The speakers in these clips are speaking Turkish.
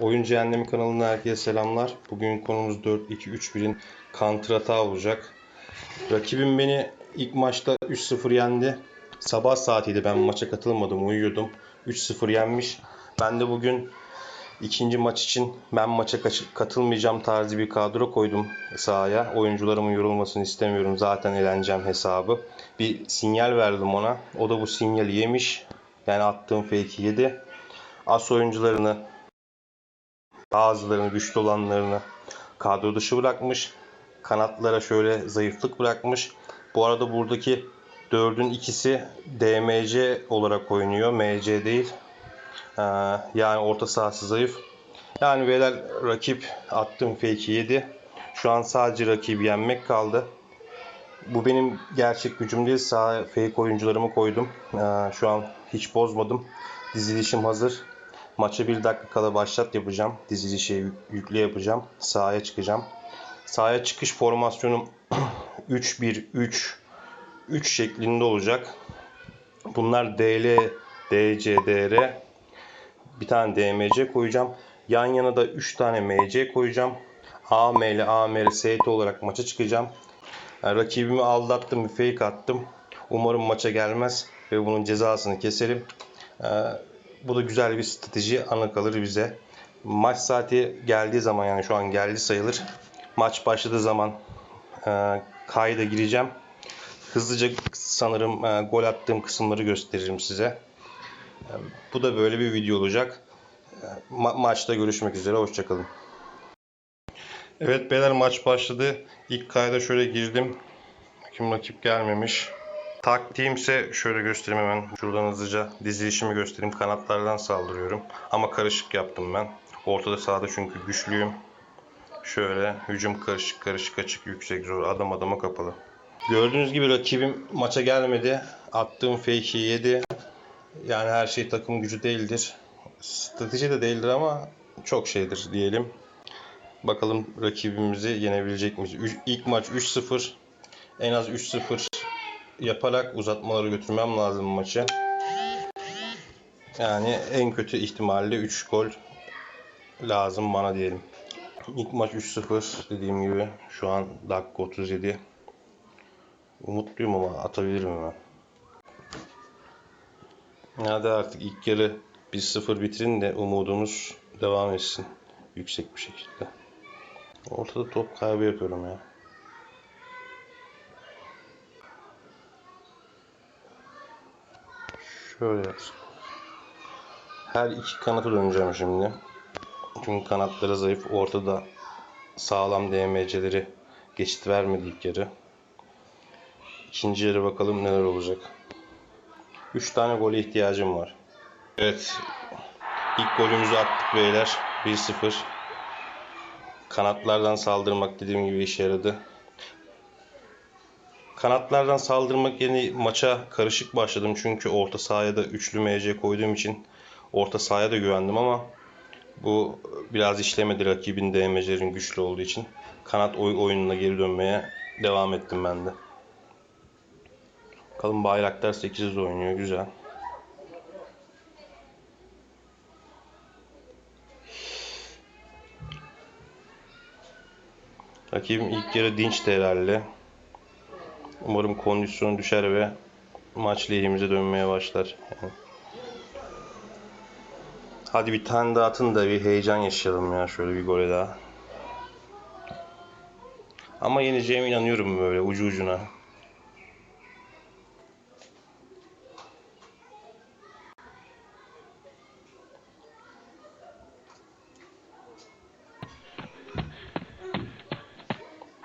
Oyun Cehennemi kanalına herkese selamlar. Bugün konumuz 4-2-3-1'in counter hata olacak. Rakibim beni ilk maçta 3-0 yendi. Sabah saatiydi ben maça katılmadım uyuyordum. 3-0 yenmiş. Ben de bugün ikinci maç için ben maça katılmayacağım tarzı bir kadro koydum sahaya. Oyuncularımın yorulmasını istemiyorum. Zaten eğleneceğim hesabı. Bir sinyal verdim ona. O da bu sinyali yemiş. Yani attığım fake'i yedi. As oyuncularını bazılarını güçlü olanlarını kadro dışı bırakmış. Kanatlara şöyle zayıflık bırakmış. Bu arada buradaki dördün ikisi DMC olarak oynuyor. MC değil. Ee, yani orta sahası zayıf. Yani beyler rakip attığım fake'i yedi. Şu an sadece rakibi yenmek kaldı. Bu benim gerçek gücüm değil. Sağ fake oyuncularımı koydum. Ee, şu an hiç bozmadım. Dizilişim hazır. Maça bir dakika kala başlat yapacağım. Dizilişi yük- yüklü yapacağım. Sahaya çıkacağım. Sahaya çıkış formasyonum 3-1-3 3 şeklinde olacak. Bunlar DL, DC, DR. Bir tane DMC koyacağım. Yan yana da 3 tane MC koyacağım. AML, AMR, ST olarak maça çıkacağım. Yani rakibimi aldattım, bir fake attım. Umarım maça gelmez ve bunun cezasını keserim. Ee, bu da güzel bir strateji anı kalır bize. Maç saati geldiği zaman yani şu an geldi sayılır. Maç başladığı zaman e, kayda gireceğim. Hızlıca sanırım e, gol attığım kısımları gösteririm size. E, bu da böyle bir video olacak. E, ma- maçta görüşmek üzere. Hoşçakalın. Evet beyler maç başladı. İlk kayda şöyle girdim. Kim rakip gelmemiş. Taktiğimse şöyle göstereyim hemen. Şuradan hızlıca dizilişimi göstereyim. Kanatlardan saldırıyorum. Ama karışık yaptım ben. Ortada sahada çünkü güçlüyüm. Şöyle hücum karışık karışık açık yüksek zor adam adama kapalı. Gördüğünüz gibi rakibim maça gelmedi. Attığım fake'i yedi. Yani her şey takım gücü değildir. Strateji de değildir ama çok şeydir diyelim. Bakalım rakibimizi yenebilecek miyiz? Üç- İlk maç 3-0. En az 3-0 yaparak uzatmaları götürmem lazım maçı. Yani en kötü ihtimalle 3 gol lazım bana diyelim. İlk maç 3-0 dediğim gibi şu an dakika 37. Umutluyum ama atabilirim hemen. Hadi artık ilk yarı 1-0 bitirin de umudumuz devam etsin yüksek bir şekilde. Ortada top kaybı yapıyorum ya. Şöyle yapsın. Her iki kanata döneceğim şimdi. Çünkü kanatları zayıf. Ortada sağlam DMC'leri geçit vermedi ilk yarı. İkinci yarı bakalım neler olacak. 3 tane gole ihtiyacım var. Evet. İlk golümüzü attık beyler. 1-0. Kanatlardan saldırmak dediğim gibi işe yaradı. Kanatlardan saldırmak yerine maça karışık başladım. Çünkü orta sahaya da üçlü MC koyduğum için orta sahaya da güvendim ama bu biraz işlemedi rakibin DMC'lerin güçlü olduğu için. Kanat oy oyununa geri dönmeye devam ettim ben de. Bakalım Bayraktar 8'de oynuyor. Güzel. Rakibim ilk yarı dinç de herhalde. Umarım kondisyonu düşer ve maç lehimize dönmeye başlar. Yani. Hadi bir tane daha atın da bir heyecan yaşayalım ya şöyle bir gole daha. Ama yeneceğime inanıyorum böyle ucu ucuna.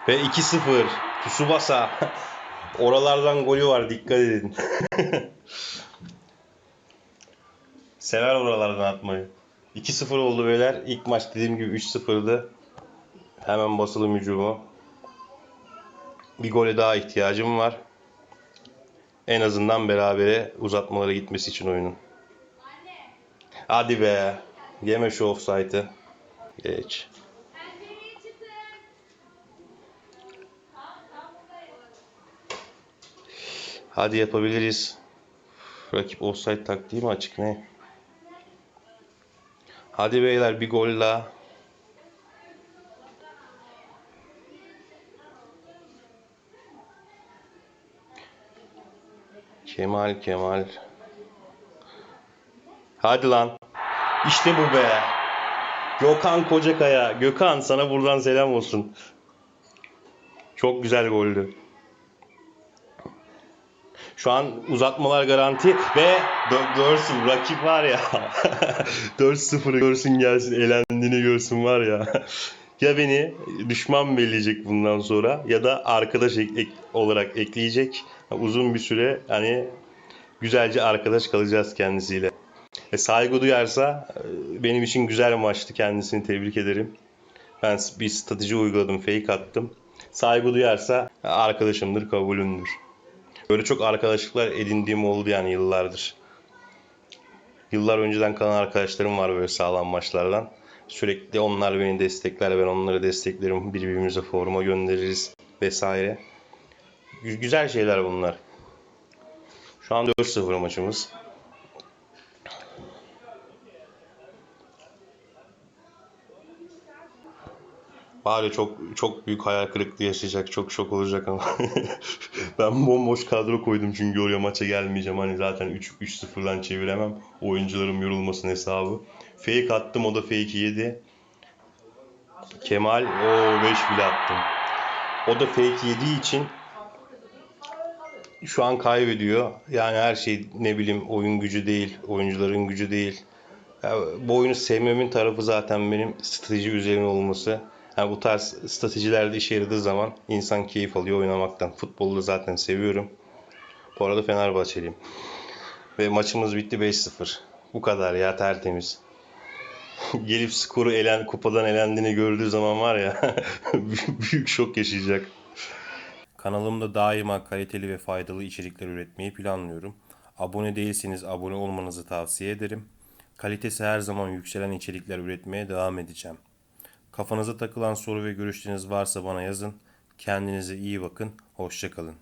Ve 2-0. Tsubasa. Oralardan golü var dikkat edin. Sever oralardan atmayı. 2-0 oldu beyler. İlk maç dediğim gibi 3-0'dı. Hemen basalım hücumu. Bir gole daha ihtiyacım var. En azından berabere uzatmalara gitmesi için oyunun. Hadi be. Yeme şu offside'ı. Geç. Hadi yapabiliriz. Rakip offside taktiği mi açık ne? Hadi beyler bir gol daha. Kemal Kemal. Hadi lan. İşte bu be. Gökhan Kocakaya. Gökhan sana buradan selam olsun. Çok güzel goldü. Şu an uzatmalar garanti ve görsün rakip var ya 4-0 görsün gelsin elendiğini görsün var ya ya beni düşman belirleyecek bundan sonra ya da arkadaş ek- ek- olarak ekleyecek uzun bir süre hani güzelce arkadaş kalacağız kendisiyle. E, saygı duyarsa e, benim için güzel maçtı kendisini tebrik ederim. Ben bir strateji uyguladım fake attım. Saygı duyarsa arkadaşımdır kabulümdür. Böyle çok arkadaşlıklar edindiğim oldu yani yıllardır. Yıllar önceden kalan arkadaşlarım var böyle sağlam maçlardan. Sürekli onlar beni destekler, ben onları desteklerim. Birbirimize forma göndeririz vesaire. Gü- Güzel şeyler bunlar. Şu an 4-0 maçımız. Bari çok çok büyük hayal kırıklığı yaşayacak, çok şok olacak ama. ben bomboş kadro koydum çünkü oraya maça gelmeyeceğim. Hani zaten 3 3-0'dan çeviremem. Oyuncularım yorulmasın hesabı. Fake attım, o da fake'i yedi. Kemal, o 5 bile attım. O da fake yediği için şu an kaybediyor. Yani her şey ne bileyim oyun gücü değil, oyuncuların gücü değil. Ya, bu oyunu sevmemin tarafı zaten benim strateji üzerine olması. Yani bu tarz stratejilerde işe yaradığı zaman insan keyif alıyor oynamaktan. Futbolu da zaten seviyorum. Bu arada Fenerbahçeliyim. Ve maçımız bitti 5-0. Bu kadar ya tertemiz. Gelip skoru elen, kupadan elendiğini gördüğü zaman var ya büyük şok yaşayacak. Kanalımda daima kaliteli ve faydalı içerikler üretmeyi planlıyorum. Abone değilseniz abone olmanızı tavsiye ederim. Kalitesi her zaman yükselen içerikler üretmeye devam edeceğim. Kafanıza takılan soru ve görüşleriniz varsa bana yazın. Kendinize iyi bakın. Hoşçakalın.